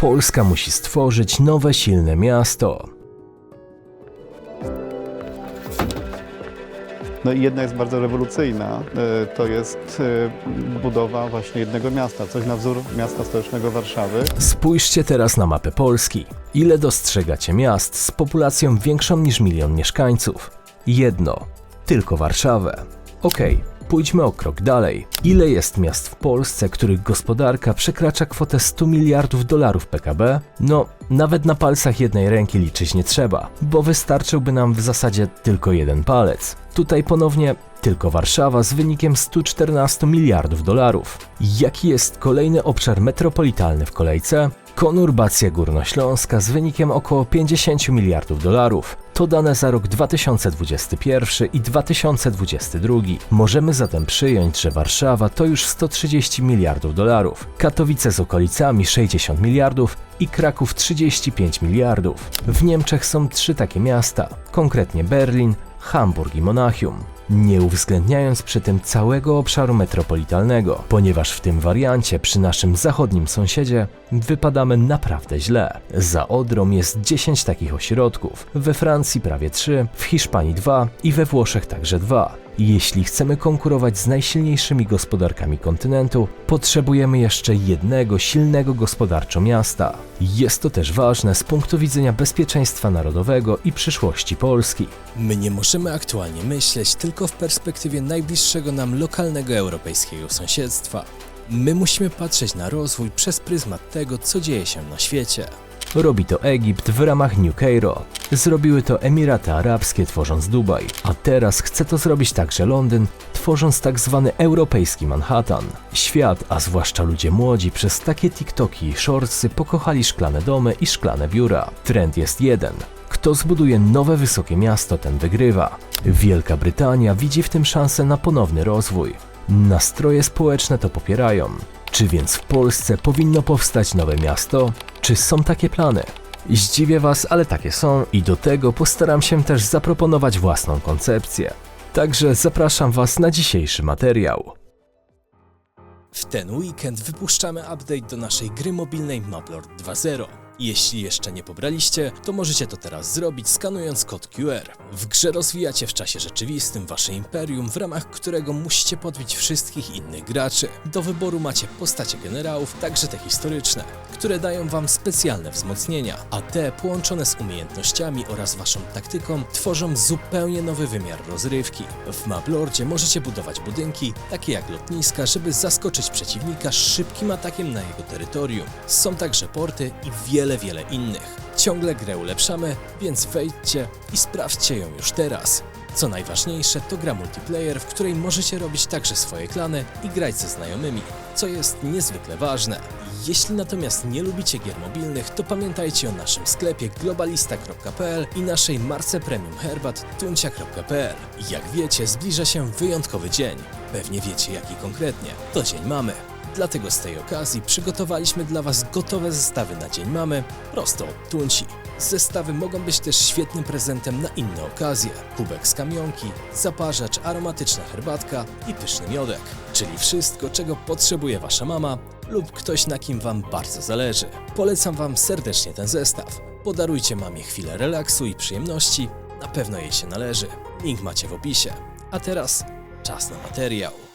Polska musi stworzyć nowe, silne miasto. No i jedna jest bardzo rewolucyjna, e, to jest e, budowa właśnie jednego miasta, coś na wzór miasta stołecznego Warszawy. Spójrzcie teraz na mapę Polski. Ile dostrzegacie miast z populacją większą niż milion mieszkańców? Jedno, tylko Warszawę. Okej, pójdźmy o krok dalej. Ile jest miast w Polsce, których gospodarka przekracza kwotę 100 miliardów dolarów PKB? No, nawet na palcach jednej ręki liczyć nie trzeba, bo wystarczyłby nam w zasadzie tylko jeden palec. Tutaj ponownie tylko Warszawa z wynikiem 114 miliardów dolarów. Jaki jest kolejny obszar metropolitalny w kolejce? Konurbacja Górnośląska z wynikiem około 50 miliardów dolarów. To dane za rok 2021 i 2022. Możemy zatem przyjąć, że Warszawa to już 130 miliardów dolarów, Katowice z okolicami 60 miliardów i Kraków 35 miliardów. W Niemczech są trzy takie miasta, konkretnie Berlin, Hamburg i Monachium, nie uwzględniając przy tym całego obszaru metropolitalnego, ponieważ w tym wariancie przy naszym zachodnim sąsiedzie wypadamy naprawdę źle. Za Odrą jest 10 takich ośrodków, we Francji prawie 3, w Hiszpanii 2 i we Włoszech także 2. Jeśli chcemy konkurować z najsilniejszymi gospodarkami kontynentu, potrzebujemy jeszcze jednego silnego gospodarczo miasta. Jest to też ważne z punktu widzenia bezpieczeństwa narodowego i przyszłości Polski. My nie możemy aktualnie myśleć tylko w perspektywie najbliższego nam lokalnego europejskiego sąsiedztwa. My musimy patrzeć na rozwój przez pryzmat tego, co dzieje się na świecie. Robi to Egipt w ramach New Cairo. Zrobiły to Emiraty Arabskie tworząc Dubaj, a teraz chce to zrobić także Londyn, tworząc tak zwany europejski Manhattan. Świat, a zwłaszcza ludzie młodzi, przez takie TikToki i shortsy pokochali szklane domy i szklane biura. Trend jest jeden. Kto zbuduje nowe wysokie miasto, ten wygrywa. Wielka Brytania widzi w tym szansę na ponowny rozwój. Nastroje społeczne to popierają. Czy więc w Polsce powinno powstać nowe miasto? Czy są takie plany? Zdziwię Was, ale takie są i do tego postaram się też zaproponować własną koncepcję. Także zapraszam Was na dzisiejszy materiał. W ten weekend wypuszczamy update do naszej gry mobilnej Maplord 2.0. Jeśli jeszcze nie pobraliście, to możecie to teraz zrobić skanując kod QR. W grze rozwijacie w czasie rzeczywistym wasze imperium, w ramach którego musicie podbić wszystkich innych graczy. Do wyboru macie postacie generałów, także te historyczne, które dają wam specjalne wzmocnienia, a te połączone z umiejętnościami oraz waszą taktyką tworzą zupełnie nowy wymiar rozrywki. W Maplordzie możecie budować budynki, takie jak lotniska, żeby zaskoczyć przeciwnika szybkim atakiem na jego terytorium. Są także porty i wiele, wiele innych. Ciągle grę ulepszamy, więc wejdźcie i sprawdźcie ją już teraz. Co najważniejsze, to gra multiplayer, w której możecie robić także swoje klany i grać ze znajomymi, co jest niezwykle ważne. Jeśli natomiast nie lubicie gier mobilnych, to pamiętajcie o naszym sklepie globalista.pl i naszej marce premium herbat tuncia.pl. Jak wiecie, zbliża się wyjątkowy dzień. Pewnie wiecie jaki konkretnie. To dzień mamy. Dlatego z tej okazji przygotowaliśmy dla Was gotowe zestawy na Dzień Mamy prosto od Tunci. Zestawy mogą być też świetnym prezentem na inne okazje. Kubek z kamionki, zaparzacz, aromatyczna herbatka i pyszny miodek. Czyli wszystko, czego potrzebuje Wasza mama lub ktoś, na kim Wam bardzo zależy. Polecam Wam serdecznie ten zestaw. Podarujcie mamie chwilę relaksu i przyjemności. Na pewno jej się należy. Link macie w opisie. A teraz czas na materiał.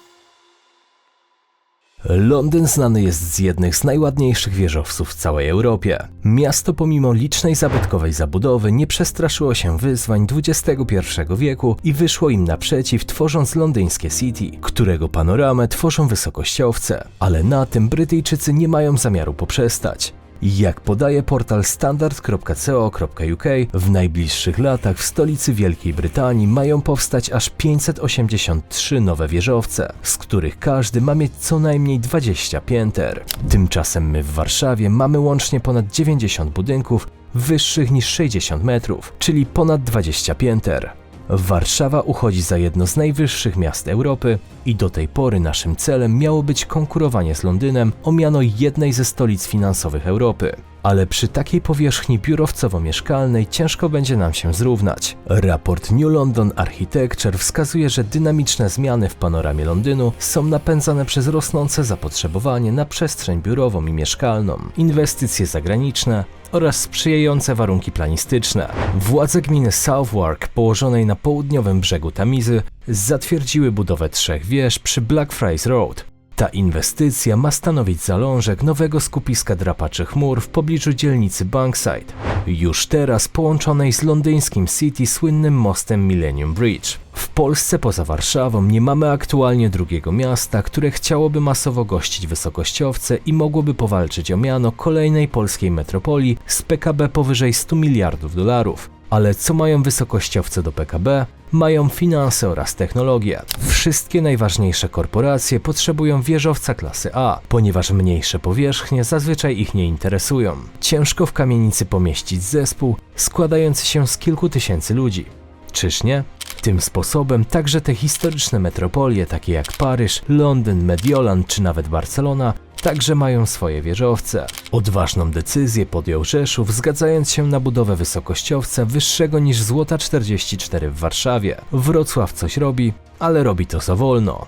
Londyn znany jest z jednych z najładniejszych wieżowców w całej Europie. Miasto pomimo licznej zabytkowej zabudowy nie przestraszyło się wyzwań XXI wieku i wyszło im naprzeciw tworząc londyńskie City, którego panoramę tworzą wysokościowce. Ale na tym Brytyjczycy nie mają zamiaru poprzestać. Jak podaje portal standard.co.uk, w najbliższych latach w stolicy Wielkiej Brytanii mają powstać aż 583 nowe wieżowce, z których każdy ma mieć co najmniej 20 pięter. Tymczasem my w Warszawie mamy łącznie ponad 90 budynków wyższych niż 60 metrów, czyli ponad 20 pięter. Warszawa uchodzi za jedno z najwyższych miast Europy i do tej pory naszym celem miało być konkurowanie z Londynem o miano jednej ze stolic finansowych Europy. Ale przy takiej powierzchni biurowcowo-mieszkalnej ciężko będzie nam się zrównać. Raport New London Architecture wskazuje, że dynamiczne zmiany w panoramie Londynu są napędzane przez rosnące zapotrzebowanie na przestrzeń biurową i mieszkalną, inwestycje zagraniczne oraz sprzyjające warunki planistyczne. Władze gminy Southwark, położonej na południowym brzegu Tamizy, zatwierdziły budowę trzech wież przy Blackfriars Road. Ta inwestycja ma stanowić zalążek nowego skupiska drapaczy chmur w pobliżu dzielnicy Bankside, już teraz połączonej z londyńskim City słynnym mostem Millennium Bridge. W Polsce poza Warszawą nie mamy aktualnie drugiego miasta, które chciałoby masowo gościć wysokościowce i mogłoby powalczyć o miano kolejnej polskiej metropolii z PKB powyżej 100 miliardów dolarów. Ale co mają wysokościowce do PKB? Mają finanse oraz technologię. Wszystkie najważniejsze korporacje potrzebują wieżowca klasy A, ponieważ mniejsze powierzchnie zazwyczaj ich nie interesują. Ciężko w kamienicy pomieścić zespół składający się z kilku tysięcy ludzi. Czyż nie? Tym sposobem także te historyczne metropolie, takie jak Paryż, Londyn, Mediolan czy nawet Barcelona, także mają swoje wieżowce. Odważną decyzję podjął Rzeszów, zgadzając się na budowę wysokościowca wyższego niż Złota 44 w Warszawie. Wrocław coś robi, ale robi to za wolno.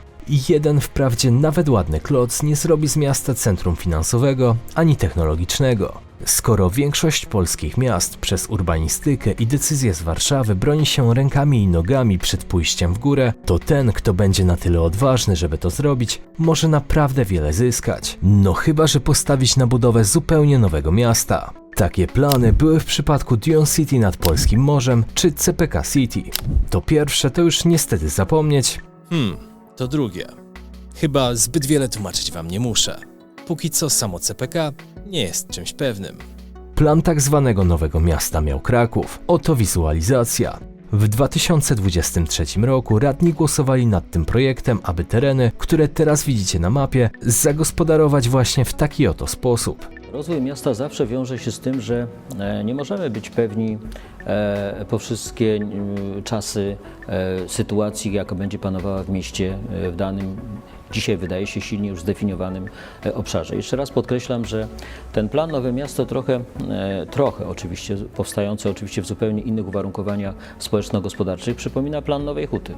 Jeden wprawdzie nawet ładny kloc nie zrobi z miasta centrum finansowego ani technologicznego. Skoro większość polskich miast przez urbanistykę i decyzje z Warszawy broni się rękami i nogami przed pójściem w górę, to ten, kto będzie na tyle odważny, żeby to zrobić, może naprawdę wiele zyskać. No chyba, że postawić na budowę zupełnie nowego miasta. Takie plany były w przypadku Dion City nad Polskim Morzem czy CPK City. To pierwsze to już niestety zapomnieć, Hmm, to drugie. Chyba zbyt wiele tłumaczyć wam nie muszę. Póki co samo CPK nie jest czymś pewnym. Plan tak zwanego nowego miasta miał Kraków. Oto wizualizacja. W 2023 roku radni głosowali nad tym projektem, aby tereny, które teraz widzicie na mapie, zagospodarować właśnie w taki oto sposób. Rozwój miasta zawsze wiąże się z tym, że e, nie możemy być pewni e, po wszystkie mm, czasy e, sytuacji, jaka będzie panowała w mieście e, w danym, dzisiaj wydaje się silnie już zdefiniowanym e, obszarze. Jeszcze raz podkreślam, że ten plan Nowe Miasto trochę, e, trochę oczywiście, powstający oczywiście w zupełnie innych uwarunkowaniach społeczno-gospodarczych, przypomina plan Nowej Huty,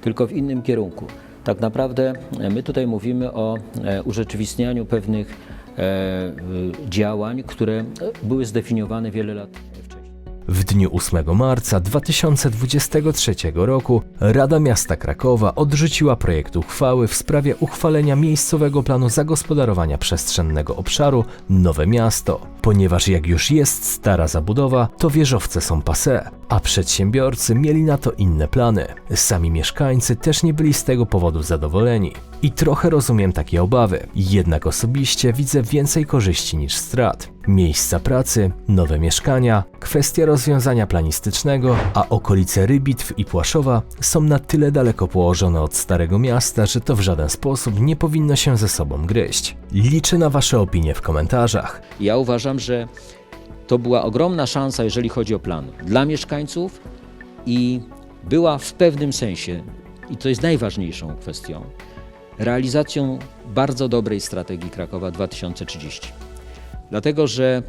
tylko w innym kierunku. Tak naprawdę e, my tutaj mówimy o urzeczywistnianiu pewnych działań, które były zdefiniowane wiele lat. W dniu 8 marca 2023 roku Rada Miasta Krakowa odrzuciła projekt uchwały w sprawie uchwalenia miejscowego planu zagospodarowania przestrzennego obszaru Nowe Miasto, ponieważ jak już jest stara zabudowa, to wieżowce są passé, a przedsiębiorcy mieli na to inne plany. Sami mieszkańcy też nie byli z tego powodu zadowoleni. I trochę rozumiem takie obawy, jednak osobiście widzę więcej korzyści niż strat. Miejsca pracy, nowe mieszkania, kwestia rozwiązania planistycznego, a okolice Rybitw i Płaszowa są na tyle daleko położone od Starego Miasta, że to w żaden sposób nie powinno się ze sobą gryźć. Liczę na Wasze opinie w komentarzach. Ja uważam, że to była ogromna szansa, jeżeli chodzi o plan dla mieszkańców i była w pewnym sensie, i to jest najważniejszą kwestią, realizacją bardzo dobrej strategii Krakowa 2030. Dlatego, że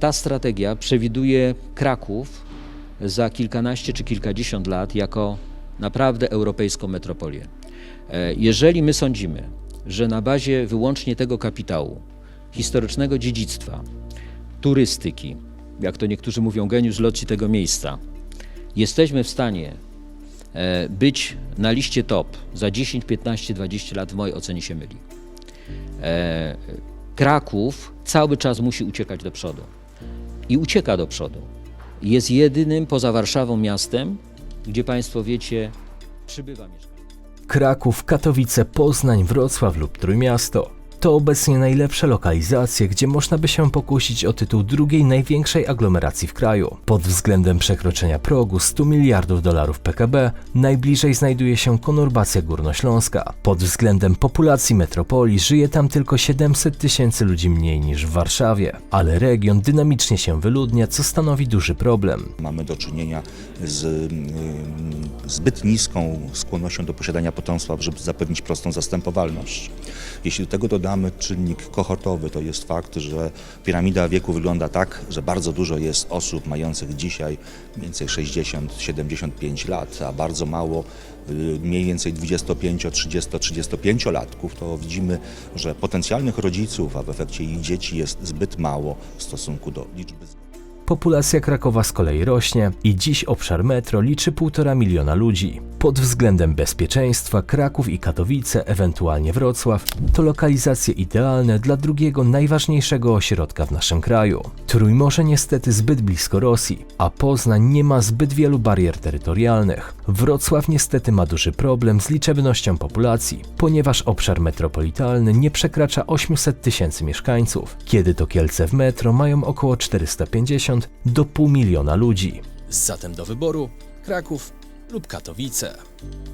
ta strategia przewiduje Kraków za kilkanaście czy kilkadziesiąt lat jako naprawdę europejską metropolię. E, Jeżeli my sądzimy, że na bazie wyłącznie tego kapitału, historycznego dziedzictwa, turystyki, jak to niektórzy mówią, geniusz loci tego miejsca, jesteśmy w stanie e, być na liście top za 10, 15, 20 lat, w mojej ocenie się myli. E, Kraków cały czas musi uciekać do przodu i ucieka do przodu. Jest jedynym poza Warszawą miastem, gdzie Państwo wiecie, przybywa mieszkańców. Kraków, Katowice, Poznań, Wrocław lub Trójmiasto. To obecnie najlepsze lokalizacje, gdzie można by się pokusić o tytuł drugiej największej aglomeracji w kraju. Pod względem przekroczenia progu 100 miliardów dolarów PKB najbliżej znajduje się konurbacja górnośląska. Pod względem populacji metropolii żyje tam tylko 700 tysięcy ludzi mniej niż w Warszawie, ale region dynamicznie się wyludnia, co stanowi duży problem. Mamy do czynienia z ym, zbyt niską skłonnością do posiadania potomstwa, żeby zapewnić prostą zastępowalność. Jeśli do tego dodamy zakładamy czynnik kohortowy. To jest fakt, że piramida wieku wygląda tak, że bardzo dużo jest osób mających dzisiaj mniej więcej 60-75 lat, a bardzo mało y, mniej więcej 25, 30, 35 latków, to widzimy, że potencjalnych rodziców, a w efekcie ich dzieci jest zbyt mało w stosunku do liczby. Populacja Krakowa z kolei rośnie i dziś obszar metro liczy 1,5 miliona ludzi. Pod względem bezpieczeństwa Kraków i Katowice, ewentualnie Wrocław, to lokalizacje idealne dla drugiego najważniejszego ośrodka w naszym kraju. Trójmorze niestety zbyt blisko Rosji, a Poznań nie ma zbyt wielu barier terytorialnych. Wrocław niestety ma duży problem z liczebnością populacji, ponieważ obszar metropolitalny nie przekracza 800 tysięcy mieszkańców, kiedy to Kielce w metro mają około 450 do pół miliona ludzi. Zatem do wyboru Kraków lub Katowice.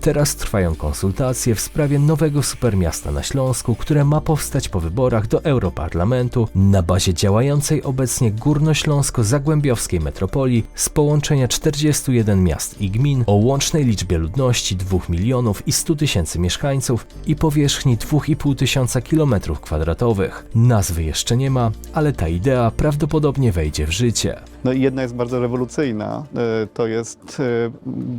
Teraz trwają konsultacje w sprawie nowego supermiasta na Śląsku, które ma powstać po wyborach do Europarlamentu na bazie działającej obecnie górnośląsko-zagłębiowskiej metropolii z połączenia 41 miast i gmin o łącznej liczbie ludności 2 milionów i 100 tysięcy mieszkańców i powierzchni 2,5 tysiąca kilometrów kwadratowych. Nazwy jeszcze nie ma, ale ta idea prawdopodobnie wejdzie w życie. No i jedna jest bardzo rewolucyjna, e, to jest e,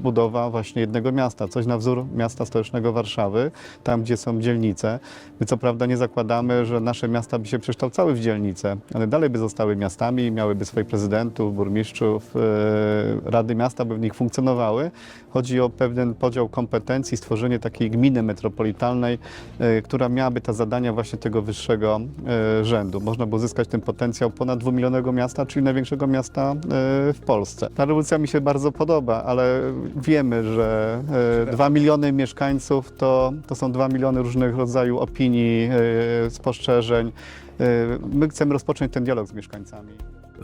budowa właśnie jednego miasta, coś na wzór miasta stołecznego Warszawy, tam gdzie są dzielnice. My co prawda nie zakładamy, że nasze miasta by się przekształcały w dzielnice, one dalej by zostały miastami, miałyby swoich prezydentów, burmistrzów, e, rady miasta by w nich funkcjonowały. Chodzi o pewien podział kompetencji, stworzenie takiej gminy metropolitalnej, e, która miałaby te zadania właśnie tego wyższego e, rzędu. Można by uzyskać ten potencjał ponad dwumilionowego miasta, czyli największego miasta w Polsce. Ta rewolucja mi się bardzo podoba, ale wiemy, że e, dwa miliony mieszkańców to, to są dwa miliony różnych rodzajów opinii, e, spostrzeżeń. E, My chcemy rozpocząć ten dialog z mieszkańcami.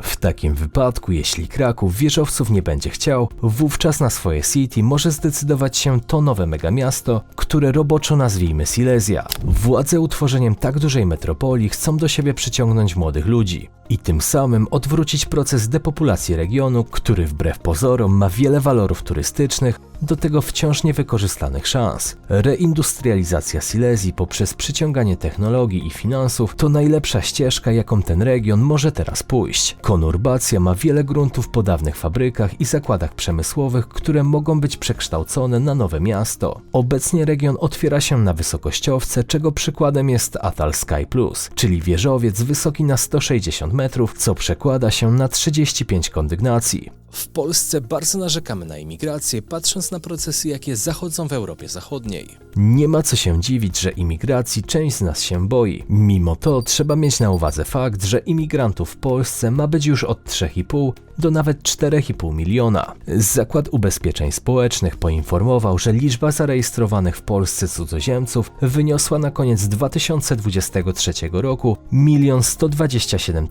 W takim wypadku, jeśli Kraków wieżowców nie będzie chciał, wówczas na swoje city może zdecydować się to nowe megamiasto, które roboczo nazwijmy Silesia. Władze utworzeniem tak dużej metropolii chcą do siebie przyciągnąć młodych ludzi i tym samym odwrócić proces depopulacji regionu, który wbrew pozorom ma wiele walorów turystycznych, do tego wciąż niewykorzystanych szans. Reindustrializacja Silesii poprzez przyciąganie technologii i finansów to najlepsza ścieżka, jaką ten region może teraz pójść. Konurbacja ma wiele gruntów po dawnych fabrykach i zakładach przemysłowych, które mogą być przekształcone na nowe miasto. Obecnie region otwiera się na wysokościowce, czego przykładem jest Atal Sky Plus, czyli wieżowiec wysoki na 160 metrów, co przekłada się na 35 kondygnacji. W Polsce bardzo narzekamy na imigrację, patrząc na procesy, jakie zachodzą w Europie Zachodniej. Nie ma co się dziwić, że imigracji część z nas się boi. Mimo to trzeba mieć na uwadze fakt, że imigrantów w Polsce ma być już od 3,5 do nawet 4,5 miliona. Zakład Ubezpieczeń Społecznych poinformował, że liczba zarejestrowanych w Polsce cudzoziemców wyniosła na koniec 2023 roku 1 127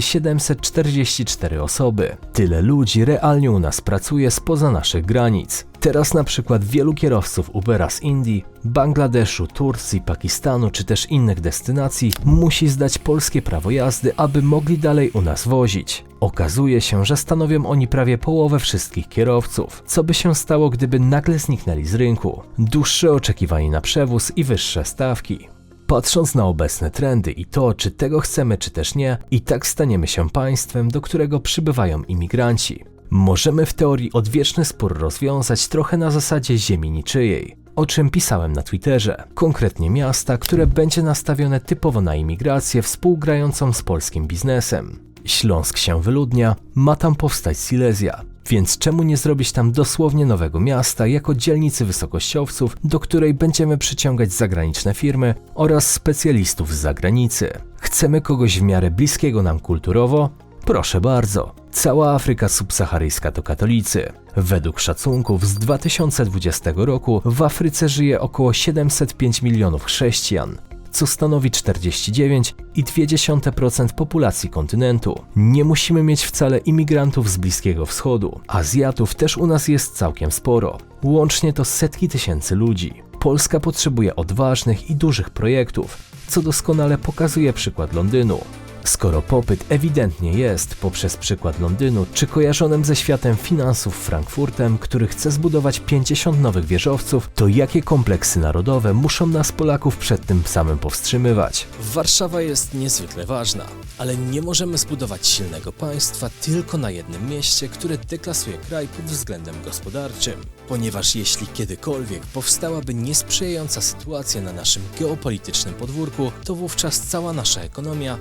744 osoby. Tyle ludzi realnie u nas pracuje spoza naszych granic. Teraz na przykład wielu kierowców Ubera z Indii, Bangladeszu, Turcji, Pakistanu czy też innych destynacji musi zdać polskie prawo jazdy, aby mogli dalej u nas wozić. Okazuje się, że stanowią oni prawie połowę wszystkich kierowców. Co by się stało, gdyby nagle zniknęli z rynku? Dłuższe oczekiwanie na przewóz i wyższe stawki. Patrząc na obecne trendy i to, czy tego chcemy, czy też nie, i tak staniemy się państwem, do którego przybywają imigranci. Możemy w teorii odwieczny spór rozwiązać trochę na zasadzie ziemi niczyjej, o czym pisałem na Twitterze. Konkretnie miasta, które będzie nastawione typowo na imigrację współgrającą z polskim biznesem. Śląsk się wyludnia, ma tam powstać Silesia. Więc czemu nie zrobić tam dosłownie nowego miasta jako dzielnicy wysokościowców, do której będziemy przyciągać zagraniczne firmy oraz specjalistów z zagranicy? Chcemy kogoś w miarę bliskiego nam kulturowo? Proszę bardzo. Cała Afryka subsaharyjska to katolicy. Według szacunków z 2020 roku w Afryce żyje około 705 milionów chrześcijan, co stanowi 49,2% populacji kontynentu. Nie musimy mieć wcale imigrantów z Bliskiego Wschodu. Azjatów też u nas jest całkiem sporo. Łącznie to setki tysięcy ludzi. Polska potrzebuje odważnych i dużych projektów, co doskonale pokazuje przykład Londynu. Skoro popyt ewidentnie jest poprzez przykład Londynu, czy kojarzonym ze światem finansów Frankfurtem, który chce zbudować 50 nowych wieżowców, to jakie kompleksy narodowe muszą nas Polaków przed tym samym powstrzymywać? Warszawa jest niezwykle ważna, ale nie możemy zbudować silnego państwa tylko na jednym mieście, które deklasuje kraj pod względem gospodarczym. Ponieważ jeśli kiedykolwiek powstałaby niesprzyjająca sytuacja na naszym geopolitycznym podwórku, to wówczas cała nasza ekonomia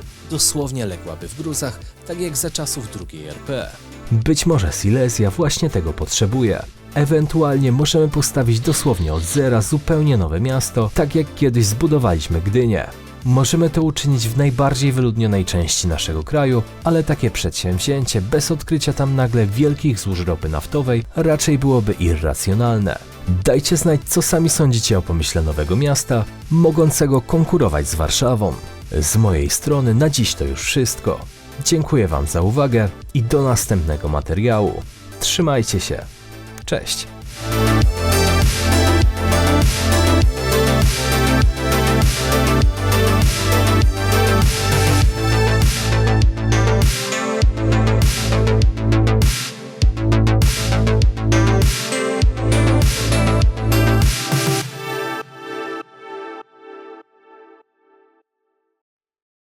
dosłownie ległaby w gruzach, tak jak za czasów II RP. Być może Silesia właśnie tego potrzebuje. Ewentualnie możemy postawić dosłownie od zera zupełnie nowe miasto, tak jak kiedyś zbudowaliśmy Gdynię. Możemy to uczynić w najbardziej wyludnionej części naszego kraju, ale takie przedsięwzięcie bez odkrycia tam nagle wielkich złóż ropy naftowej raczej byłoby irracjonalne. Dajcie znać, co sami sądzicie o pomyśle nowego miasta, mogącego konkurować z Warszawą. Z mojej strony na dziś to już wszystko. Dziękuję Wam za uwagę i do następnego materiału. Trzymajcie się. Cześć.